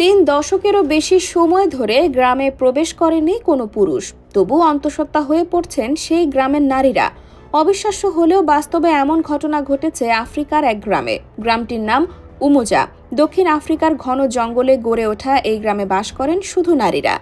তিন দশকেরও বেশি সময় ধরে গ্রামে প্রবেশ করেনি কোনো পুরুষ। তবু অন্তঃসত্ত্বা হয়ে পড়ছেন সেই গ্রামের নারীরা। অবিশ্বাস্য হলেও বাস্তবে এমন ঘটনা ঘটেছে আফ্রিকার এক গ্রামে। গ্রামটির নাম উমোজা। দক্ষিণ আফ্রিকার ঘন জঙ্গলে গড়ে ওঠা এই গ্রামে বাস করেন শুধু নারীরা।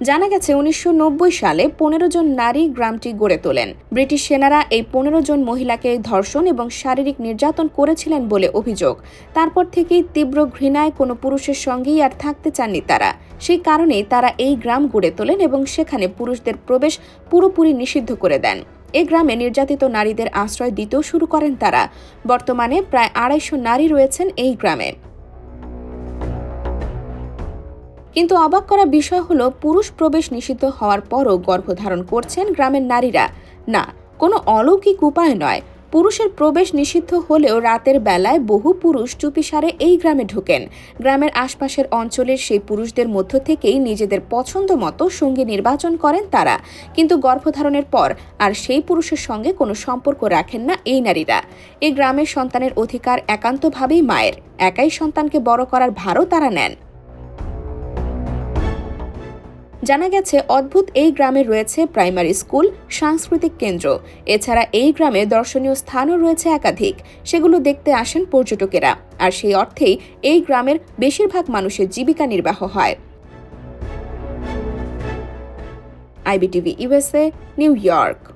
জানা গেছে উনিশশো নব্বই সালে পনেরো জন নারী গ্রামটি গড়ে তোলেন। ব্রিটিশ সেনারা এই পনেরো জন মহিলাকে ধর্ষণ এবং শারীরিক নির্যাতন করেছিলেন বলে অভিযোগ। তারপর থেকেই তীব্র ঘৃণায় কোনো পুরুষের সঙ্গেই আর থাকতে চাননি তারা। সেই কারণেই তারা এই গ্রাম গড়ে তোলেন এবং সেখানে পুরুষদের প্রবেশ পুরোপুরি নিষিদ্ধ করে দেন। এ গ্রামে নির্যাতিত নারীদের আশ্রয় দিতেও শুরু করেন তারা। বর্তমানে প্রায় আড়াইশো নারী রয়েছেন এই গ্রামে। কিন্তু অবাক করা বিষয় হলো, পুরুষ প্রবেশ নিষিদ্ধ হওয়ার পরও গর্ভধারণ করছেন গ্রামের নারীরা। না, কোনো অলৌকিক উপায় নয়। পুরুষের প্রবেশ নিষিদ্ধ হলেও রাতের বেলায় বহু পুরুষ চুপিসারে এই গ্রামে ঢোকেন। গ্রামের আশপাশের অঞ্চলের সেই পুরুষদের মধ্য থেকেই নিজেদের পছন্দ মতো সঙ্গী নির্বাচন করেন তারা। কিন্তু গর্ভধারণের পর আর সেই পুরুষের সঙ্গে কোনো সম্পর্ক রাখেন না এই নারীরা। এই গ্রামের সন্তানের অধিকার একান্তভাবেই মায়ের। একাই সন্তানকে বড় করার ভারও তারা নেন। জানা গেছে, অদ্ভুত এই গ্রামে রয়েছে প্রাইমারি স্কুল, সাংস্কৃতিক কেন্দ্র। এছাড়া এই গ্রামে দর্শনীয় স্থানও রয়েছে একাধিক। সেগুলো দেখতে আসেন পর্যটকেরা। আর সেই অর্থেই এই গ্রামের বেশিরভাগ মানুষের জীবিকা নির্বাহ হয়। IBTV USA New York.